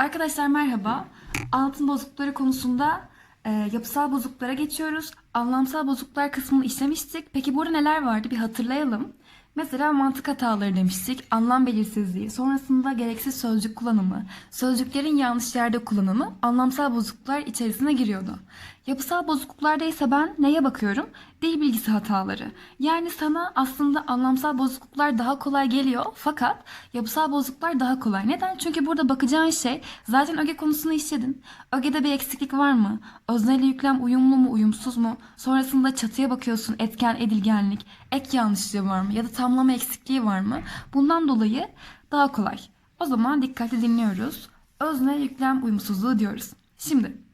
Arkadaşlar merhaba. Anlatım bozuklukları konusunda e, yapısal bozukluklara geçiyoruz. Anlamsal bozukluklar kısmını işlemiştik. Peki burada neler vardı bir hatırlayalım. Mesela mantık hataları demiştik, anlam belirsizliği, sonrasında gereksiz sözcük kullanımı, sözcüklerin yanlış yerde kullanımı anlamsal bozukluklar içerisine giriyordu. Yapısal bozukluklarda ise ben neye bakıyorum? Dil bilgisi hataları. Yani sana aslında anlamsal bozukluklar daha kolay geliyor fakat yapısal bozukluklar daha kolay. Neden? Çünkü burada bakacağın şey zaten öge konusunu işledin. Ögede bir eksiklik var mı? Özneli yüklem uyumlu mu uyumsuz mu? Sonrasında çatıya bakıyorsun etken edilgenlik, ek yanlışlığı var mı? Ya da tamlama eksikliği var mı? Bundan dolayı daha kolay. O zaman dikkatli dinliyoruz. Özne yüklem uyumsuzluğu diyoruz. Şimdi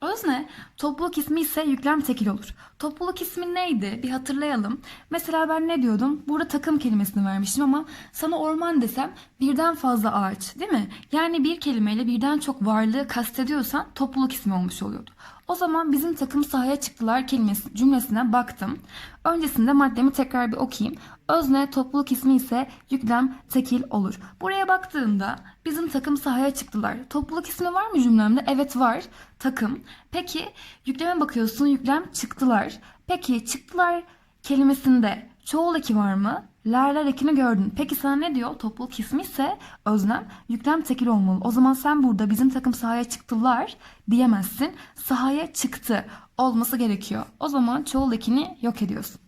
Özne topluluk ismi ise yüklem tekil olur. Topluluk ismi neydi? Bir hatırlayalım. Mesela ben ne diyordum? Burada takım kelimesini vermiştim ama sana orman desem birden fazla ağaç değil mi? Yani bir kelimeyle birden çok varlığı kastediyorsan topluluk ismi olmuş oluyordu. O zaman bizim takım sahaya çıktılar kelimesi cümlesine baktım. Öncesinde maddemi tekrar bir okuyayım. Özne topluluk ismi ise yüklem tekil olur. Buraya baktığımda bizim takım sahaya çıktılar. Topluluk ismi var mı cümlemde? Evet var. Takım. Peki yükleme bakıyorsun yüklem çıktılar. Peki çıktılar kelimesinde çoğul eki var mı? Lerler ekini gördün. Peki sana ne diyor? Topluluk ismi ise özlem, yüklem tekil olmalı. O zaman sen burada bizim takım sahaya çıktılar diyemezsin. Sahaya çıktı olması gerekiyor. O zaman çoğul ekini yok ediyorsun.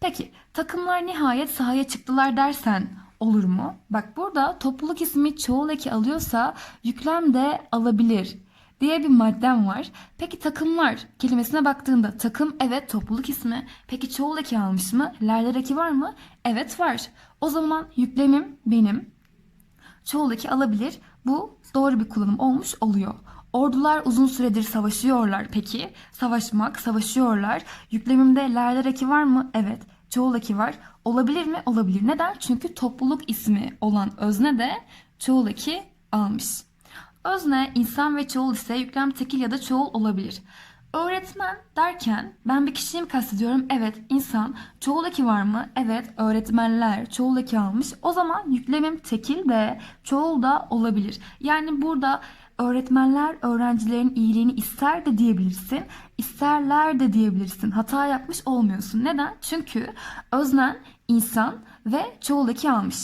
Peki takımlar nihayet sahaya çıktılar dersen olur mu? Bak burada topluluk ismi çoğul eki alıyorsa yüklem de alabilir diye bir maddem var. Peki takımlar kelimesine baktığında takım evet topluluk ismi. Peki çoğul eki almış mı? Lerler eki var mı? Evet var. O zaman yüklemim benim çoğul eki alabilir. Bu doğru bir kullanım olmuş oluyor. Ordular uzun süredir savaşıyorlar. Peki savaşmak, savaşıyorlar. Yüklemimde lerler eki var mı? Evet. Çoğul eki var. Olabilir mi? Olabilir. Neden? Çünkü topluluk ismi olan özne de çoğul eki almış. Özne insan ve çoğul ise yüklem tekil ya da çoğul olabilir. Öğretmen derken ben bir kişiyi mi kastediyorum? Evet insan. Çoğul eki var mı? Evet öğretmenler çoğul eki almış. O zaman yüklemim tekil de çoğul da olabilir. Yani burada öğretmenler öğrencilerin iyiliğini ister de diyebilirsin. isterler de diyebilirsin. Hata yapmış olmuyorsun. Neden? Çünkü öznen insan ve çoğul eki almış.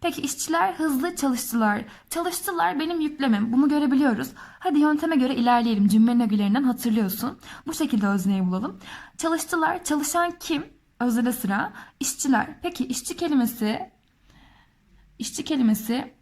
Peki işçiler hızlı çalıştılar. Çalıştılar benim yüklemim. Bunu görebiliyoruz. Hadi yönteme göre ilerleyelim. Cümlenin ögelerinden hatırlıyorsun. Bu şekilde özneyi bulalım. Çalıştılar. Çalışan kim? Özele sıra. İşçiler. Peki işçi kelimesi işçi kelimesi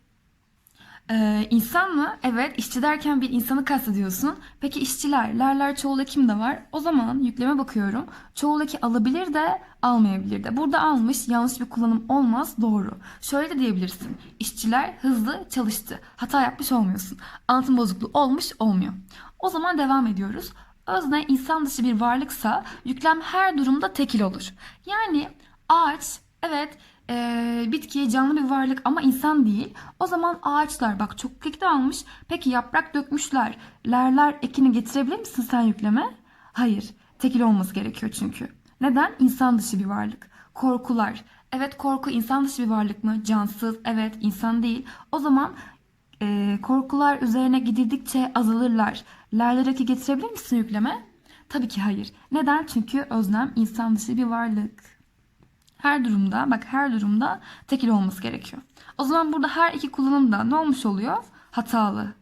ee, insan mı? Evet. işçi derken bir insanı kastediyorsun. Peki işçiler, lerler çoğul ekim de var. O zaman yükleme bakıyorum. Çoğul alabilir de almayabilir de. Burada almış yanlış bir kullanım olmaz. Doğru. Şöyle de diyebilirsin. İşçiler hızlı çalıştı. Hata yapmış olmuyorsun. Anlatım bozukluğu olmuş olmuyor. O zaman devam ediyoruz. Özne insan dışı bir varlıksa yüklem her durumda tekil olur. Yani ağaç evet e, bitki canlı bir varlık ama insan değil. O zaman ağaçlar bak çok kökte almış. Peki yaprak dökmüşler. Lerler ekini getirebilir misin sen yükleme? Hayır. Tekil olması gerekiyor çünkü. Neden? İnsan dışı bir varlık. Korkular. Evet korku insan dışı bir varlık mı? Cansız. Evet insan değil. O zaman e, korkular üzerine gidildikçe azalırlar. Lerler eki getirebilir misin yükleme? Tabii ki hayır. Neden? Çünkü özlem insan dışı bir varlık. Her durumda bak her durumda tekil olması gerekiyor. O zaman burada her iki kullanımda ne olmuş oluyor? Hatalı.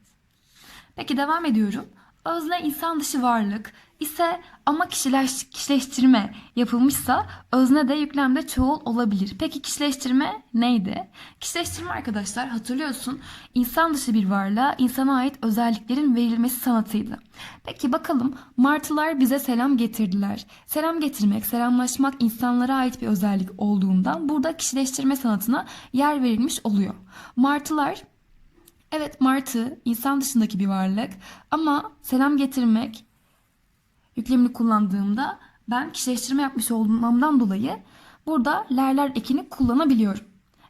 Peki devam ediyorum. Özne insan dışı varlık ise ama kişileş, kişileştirme yapılmışsa özne de yüklemde çoğul olabilir. Peki kişileştirme neydi? Kişileştirme arkadaşlar hatırlıyorsun insan dışı bir varlığa insana ait özelliklerin verilmesi sanatıydı. Peki bakalım martılar bize selam getirdiler. Selam getirmek, selamlaşmak insanlara ait bir özellik olduğundan burada kişileştirme sanatına yer verilmiş oluyor. Martılar Evet martı insan dışındaki bir varlık ama selam getirmek yüklemini kullandığımda ben kişileştirme yapmış olmamdan dolayı burada lerler ekini kullanabiliyorum.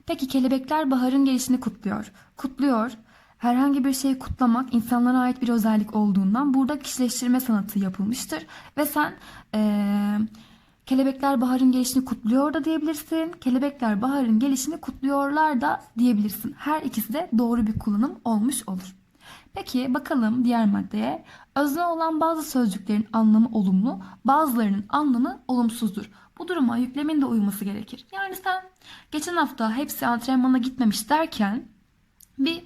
Peki kelebekler baharın gelişini kutluyor. Kutluyor. Herhangi bir şeyi kutlamak insanlara ait bir özellik olduğundan burada kişileştirme sanatı yapılmıştır. Ve sen ee, kelebekler baharın gelişini kutluyor da diyebilirsin. Kelebekler baharın gelişini kutluyorlar da diyebilirsin. Her ikisi de doğru bir kullanım olmuş olur. Peki bakalım diğer maddeye. Özne olan bazı sözcüklerin anlamı olumlu, bazılarının anlamı olumsuzdur. Bu duruma yüklemin de uyması gerekir. Yani sen geçen hafta hepsi antrenmana gitmemiş derken bir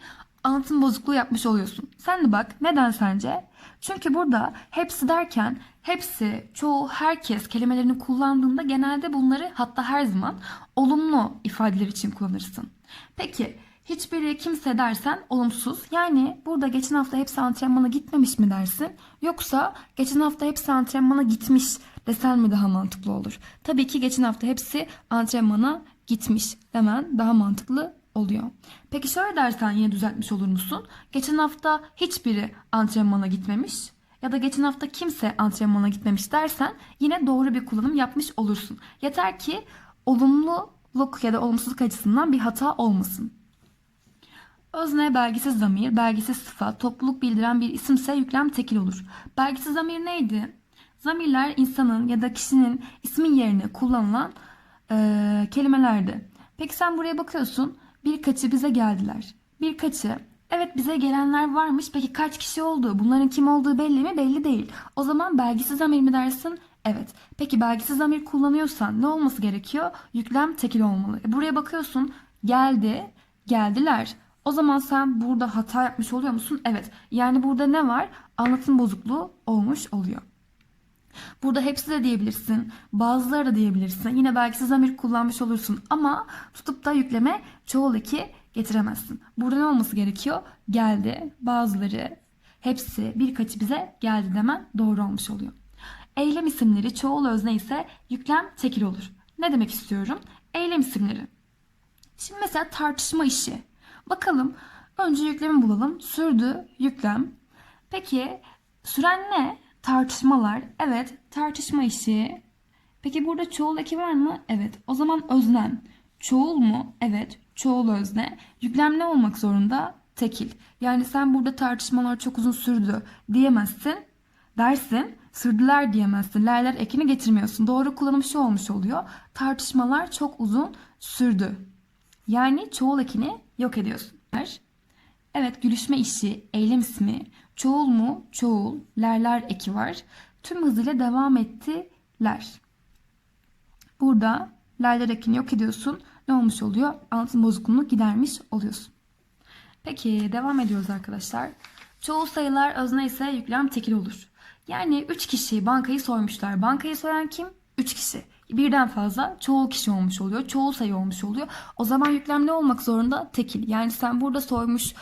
anlatım bozukluğu yapmış oluyorsun. Sen de bak neden sence? Çünkü burada hepsi derken hepsi, çoğu, herkes kelimelerini kullandığında genelde bunları hatta her zaman olumlu ifadeler için kullanırsın. Peki hiçbiri kimse dersen olumsuz. Yani burada geçen hafta hepsi antrenmana gitmemiş mi dersin? Yoksa geçen hafta hepsi antrenmana gitmiş desen mi daha mantıklı olur? Tabii ki geçen hafta hepsi antrenmana gitmiş demen daha mantıklı oluyor. Peki şöyle dersen yine düzeltmiş olur musun? Geçen hafta hiçbiri antrenmana gitmemiş ya da geçen hafta kimse antrenmana gitmemiş dersen yine doğru bir kullanım yapmış olursun. Yeter ki olumluluk ya da olumsuzluk açısından bir hata olmasın. Özne belgisiz zamir, belgisiz sıfat, topluluk bildiren bir isimse yüklem tekil olur. Belgisiz zamir neydi? Zamirler insanın ya da kişinin ismin yerine kullanılan eee, kelimelerdi. Peki sen buraya bakıyorsun. Birkaçı bize geldiler. Birkaçı evet bize gelenler varmış. Peki kaç kişi oldu? Bunların kim olduğu belli mi? Belli değil. O zaman belgisiz zamir mi dersin? Evet. Peki belgisiz zamir kullanıyorsan ne olması gerekiyor? Yüklem tekil olmalı. E, buraya bakıyorsun. Geldi, geldiler. O zaman sen burada hata yapmış oluyor musun? Evet. Yani burada ne var? Anlatım bozukluğu olmuş oluyor. Burada hepsi de diyebilirsin. Bazıları da diyebilirsin. Yine belki zamir kullanmış olursun. Ama tutup da yükleme çoğul eki getiremezsin. Burada ne olması gerekiyor? Geldi, bazıları, hepsi, birkaçı bize geldi demen doğru olmuş oluyor. Eylem isimleri çoğul özne ise yüklem tekil olur. Ne demek istiyorum? Eylem isimleri. Şimdi mesela tartışma işi. Bakalım önce yüklemi bulalım. Sürdü, yüklem. Peki süren ne? Tartışmalar. Evet, tartışma işi. Peki burada çoğul eki var mı? Evet. O zaman öznem. Çoğul mu? Evet. Çoğul özne. Yüklem ne olmak zorunda? Tekil. Yani sen burada tartışmalar çok uzun sürdü diyemezsin. Dersin. Sürdüler diyemezsin. Lerler ekini getirmiyorsun. Doğru kullanım şu olmuş oluyor. Tartışmalar çok uzun sürdü. Yani çoğul ekini yok ediyorsun. Evet gülüşme işi, eylem ismi, çoğul mu, çoğul, lerler eki var. Tüm hızıyla devam ettiler. Burada lerler ekini yok ediyorsun. Ne olmuş oluyor? Anlatım bozukluğunu gidermiş oluyorsun. Peki devam ediyoruz arkadaşlar. Çoğul sayılar özne ise yüklem tekil olur. Yani 3 kişi bankayı soymuşlar. Bankayı soyan kim? 3 kişi. Birden fazla çoğul kişi olmuş oluyor. Çoğul sayı olmuş oluyor. O zaman yüklem ne olmak zorunda? Tekil. Yani sen burada soymuş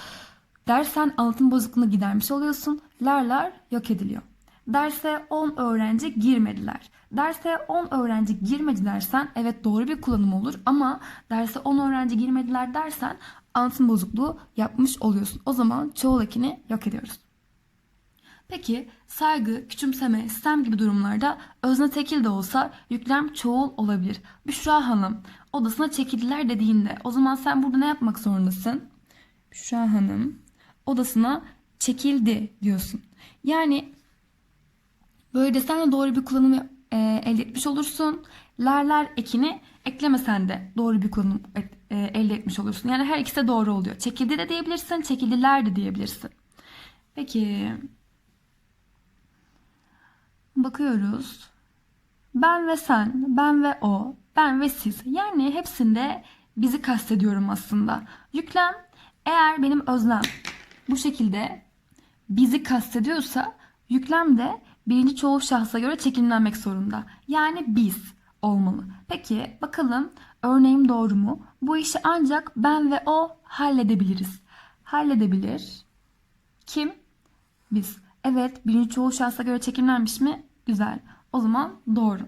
dersen anlatım bozukluğunu gidermiş oluyorsun. Lerler yok ediliyor. Derse 10 öğrenci girmediler. Derse 10 öğrenci girmedi dersen evet doğru bir kullanım olur ama derse 10 öğrenci girmediler dersen anlatım bozukluğu yapmış oluyorsun. O zaman çoğul ekini yok ediyoruz. Peki saygı, küçümseme, sistem gibi durumlarda özne tekil de olsa yüklem çoğul olabilir. Büşra Hanım odasına çekildiler dediğinde o zaman sen burada ne yapmak zorundasın? Büşra Hanım odasına çekildi diyorsun. Yani böyle desen de doğru bir kullanımı e, elde etmiş olursun. Lerler ekini eklemesen de doğru bir kullanım et- e, elde etmiş olursun. Yani her ikisi de doğru oluyor. Çekildi de diyebilirsin, çekildiler de diyebilirsin. Peki bakıyoruz. Ben ve sen, ben ve o, ben ve siz. Yani hepsinde bizi kastediyorum aslında. Yüklem eğer benim özlem bu şekilde bizi kastediyorsa yüklem de birinci çoğul şahsa göre çekimlenmek zorunda. Yani biz olmalı. Peki bakalım örneğim doğru mu? Bu işi ancak ben ve o halledebiliriz. Halledebilir. Kim? Biz. Evet birinci çoğul şahsa göre çekimlenmiş mi? Güzel. O zaman doğru.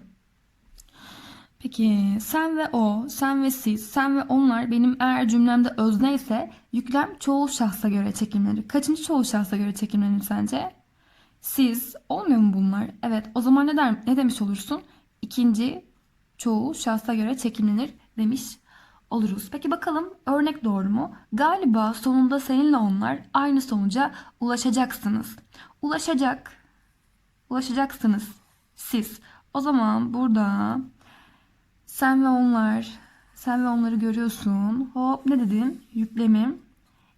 Peki sen ve o, sen ve siz, sen ve onlar benim eğer cümlemde özne ise yüklem çoğul şahsa göre çekimlenir. Kaçıncı çoğul şahsa göre çekimlenir sence? Siz olmuyor mu bunlar? Evet o zaman ne, der, ne demiş olursun? İkinci çoğul şahsa göre çekimlenir demiş oluruz. Peki bakalım örnek doğru mu? Galiba sonunda seninle onlar aynı sonuca ulaşacaksınız. Ulaşacak. Ulaşacaksınız. Siz. O zaman burada sen ve onlar, sen ve onları görüyorsun. Hop ne dedin? Yüklemim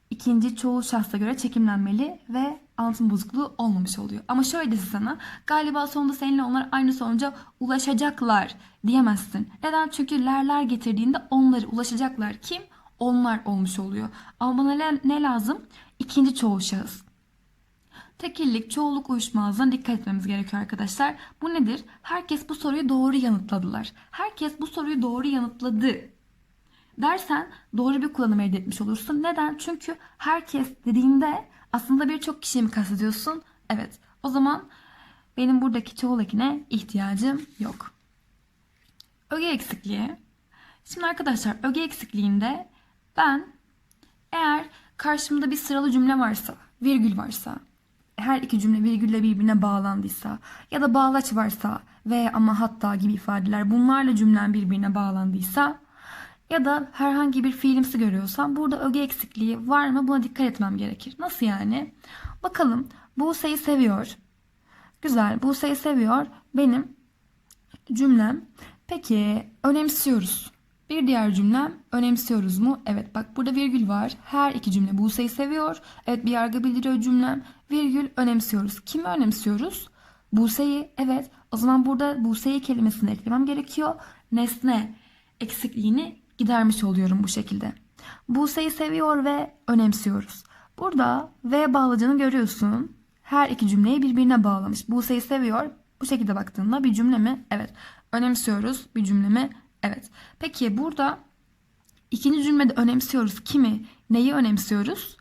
ikinci çoğul şahsa göre çekimlenmeli ve anlatım bozukluğu olmamış oluyor. Ama şöyle dese sana galiba sonunda seninle onlar aynı sonuca ulaşacaklar diyemezsin. Neden? Çünkü lerler getirdiğinde onları ulaşacaklar. Kim? Onlar olmuş oluyor. Ama bana ne lazım? İkinci çoğul şahıs. Tekillik, çoğulluk uyuşmazlığına dikkat etmemiz gerekiyor arkadaşlar. Bu nedir? Herkes bu soruyu doğru yanıtladılar. Herkes bu soruyu doğru yanıtladı dersen doğru bir kullanım elde etmiş olursun. Neden? Çünkü herkes dediğinde aslında birçok kişiyi mi kastediyorsun? Evet. O zaman benim buradaki çoğul ekine ihtiyacım yok. Öge eksikliği. Şimdi arkadaşlar öge eksikliğinde ben eğer karşımda bir sıralı cümle varsa, virgül varsa, her iki cümle virgülle birbirine bağlandıysa ya da bağlaç varsa ve ama hatta gibi ifadeler bunlarla cümlen birbirine bağlandıysa ya da herhangi bir fiilimsi görüyorsam burada öge eksikliği var mı buna dikkat etmem gerekir. Nasıl yani? Bakalım Buse'yi seviyor. Güzel Buse'yi seviyor. Benim cümlem. Peki önemsiyoruz. Bir diğer cümlem önemsiyoruz mu? Evet bak burada virgül var. Her iki cümle Buse'yi seviyor. Evet bir yargı bildiriyor cümlem. Virgül önemsiyoruz. Kimi önemsiyoruz? Buse'yi. Evet o zaman burada Buse'yi kelimesini eklemem gerekiyor. Nesne eksikliğini gidermiş oluyorum bu şekilde. Buse'yi seviyor ve önemsiyoruz. Burada ve bağlacını görüyorsun. Her iki cümleyi birbirine bağlamış. Buse'yi seviyor. Bu şekilde baktığında bir cümle mi? Evet. Önemsiyoruz bir cümle mi? Evet. Peki burada ikinci cümlede önemsiyoruz. Kimi? Neyi önemsiyoruz?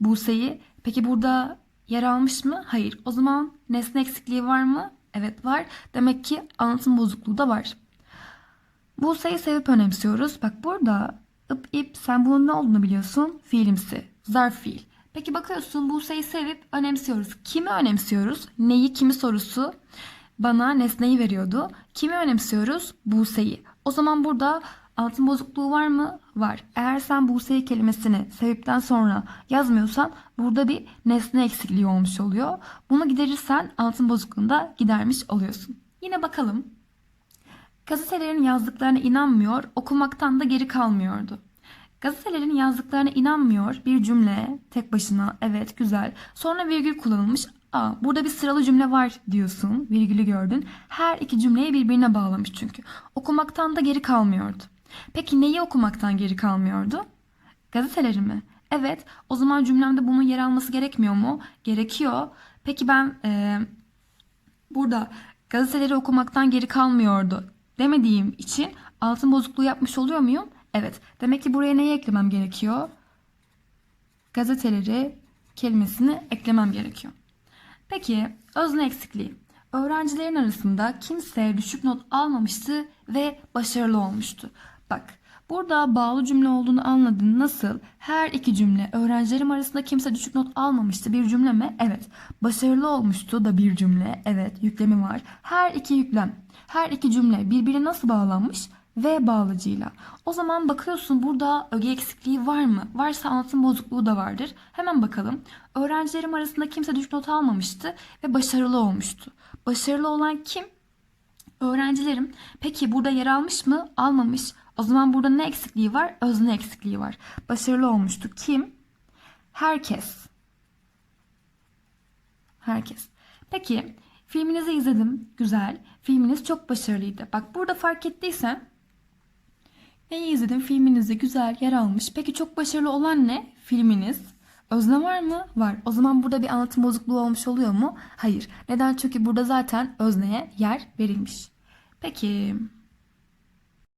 Buse'yi. Peki burada yer almış mı? Hayır. O zaman nesne eksikliği var mı? Evet var. Demek ki anlatım bozukluğu da var. Buse'yi sevip önemsiyoruz. Bak burada ıp ip sen bunun ne olduğunu biliyorsun. Fiilimsi. Zarf fiil. Peki bakıyorsun Buse'yi sevip önemsiyoruz. Kimi önemsiyoruz? Neyi kimi sorusu bana nesneyi veriyordu. Kimi önemsiyoruz? Buse'yi. O zaman burada anlatım bozukluğu var mı? Var. Eğer sen Buse'yi kelimesini sebepten sonra yazmıyorsan burada bir nesne eksikliği olmuş oluyor. Bunu giderirsen anlatım bozukluğunu da gidermiş oluyorsun. Yine bakalım. Gazetelerin yazdıklarına inanmıyor, okumaktan da geri kalmıyordu. Gazetelerin yazdıklarına inanmıyor bir cümle tek başına evet güzel. Sonra virgül kullanılmış. Aa, burada bir sıralı cümle var diyorsun. Virgülü gördün. Her iki cümleyi birbirine bağlamış çünkü. Okumaktan da geri kalmıyordu. Peki neyi okumaktan geri kalmıyordu? Gazeteleri mi? Evet. O zaman cümlemde bunun yer alması gerekmiyor mu? Gerekiyor. Peki ben e, burada gazeteleri okumaktan geri kalmıyordu demediğim için altın bozukluğu yapmış oluyor muyum? Evet. Demek ki buraya neyi eklemem gerekiyor? Gazeteleri kelimesini eklemem gerekiyor. Peki özne eksikliği. Öğrencilerin arasında kimse düşük not almamıştı ve başarılı olmuştu. Bak burada bağlı cümle olduğunu anladın. Nasıl? Her iki cümle öğrencilerim arasında kimse düşük not almamıştı bir cümle mi? Evet. Başarılı olmuştu da bir cümle. Evet yüklemi var. Her iki yüklem. Her iki cümle birbirine nasıl bağlanmış? Ve bağlacıyla. O zaman bakıyorsun burada öge eksikliği var mı? Varsa anlatım bozukluğu da vardır. Hemen bakalım. Öğrencilerim arasında kimse düşük not almamıştı ve başarılı olmuştu. Başarılı olan kim? Öğrencilerim. Peki burada yer almış mı? Almamış. O zaman burada ne eksikliği var? Özne eksikliği var. Başarılı olmuştu. Kim? Herkes. Herkes. Peki filminizi izledim. Güzel. Filminiz çok başarılıydı. Bak burada fark ettiysen Neyi izledim? Filminizi güzel yer almış. Peki çok başarılı olan ne? Filminiz. Özne var mı? Var. O zaman burada bir anlatım bozukluğu olmuş oluyor mu? Hayır. Neden? Çünkü burada zaten özneye yer verilmiş. Peki